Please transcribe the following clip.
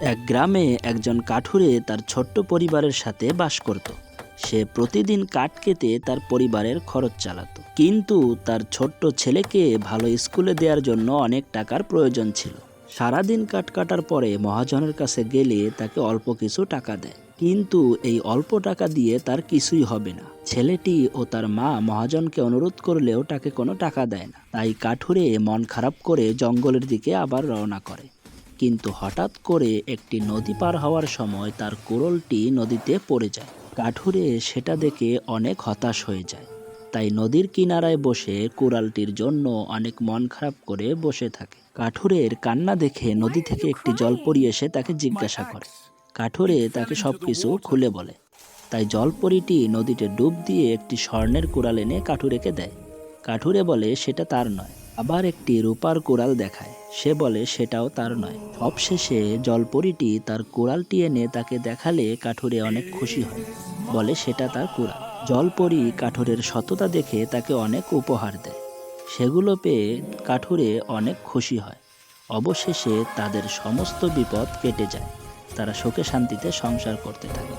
এক গ্রামে একজন কাঠুরে তার ছোট্ট পরিবারের সাথে বাস করত। সে প্রতিদিন কাঠ কেটে তার পরিবারের খরচ চালাতো। কিন্তু তার ছোট্ট ছেলেকে ভালো স্কুলে দেওয়ার জন্য অনেক টাকার প্রয়োজন ছিল। সারাদিন কাঠ কাটার পরে মহাজনের কাছে গেলে তাকে অল্প কিছু টাকা দেয়। কিন্তু এই অল্প টাকা দিয়ে তার কিছুই হবে না। ছেলেটি ও তার মা মহাজনকে অনুরোধ করলেও তাকে কোনো টাকা দেয় না। তাই কাঠুরে মন খারাপ করে জঙ্গলের দিকে আবার রওনা করে। কিন্তু হঠাৎ করে একটি নদী পার হওয়ার সময় তার কুড়োলটি নদীতে পড়ে যায়। কাঠুরে সেটা দেখে অনেক হতাশ হয়ে যায়। তাই নদীর কিনারায় বসে কুড়ালটির জন্য অনেক মন খারাপ করে বসে থাকে। কাঠুরের কান্না দেখে নদী থেকে একটি জল জলপরি এসে তাকে জিজ্ঞাসা করে। কাঠুরে তাকে সব কিছু খুলে বলে। তাই জলপরিটি নদীতে ডুব দিয়ে একটি স্বর্ণের কুড়াল এনে কাঠুরেকে দেয়। কাঠুরে বলে, সেটা তার নয়। আবার একটি রূপার কুড়াল দেখায়। সে বলে, সেটাও তার নয়। অবশেষে জলপরিটি তার কুড়ালটি এনে তাকে দেখালে কাঠুরে অনেক খুশি হয়। বলে, সেটা তার কুড়াল জলপরি কাঠুরের সততা দেখে তাকে অনেক উপহার দেয়। সেগুলো পেয়ে কাঠুরে অনেক খুশি হয়। অবশেষে তাদের সমস্ত বিপদ কেটে যায়। তারা সুখে শান্তিতে সংসার করতে থাকে।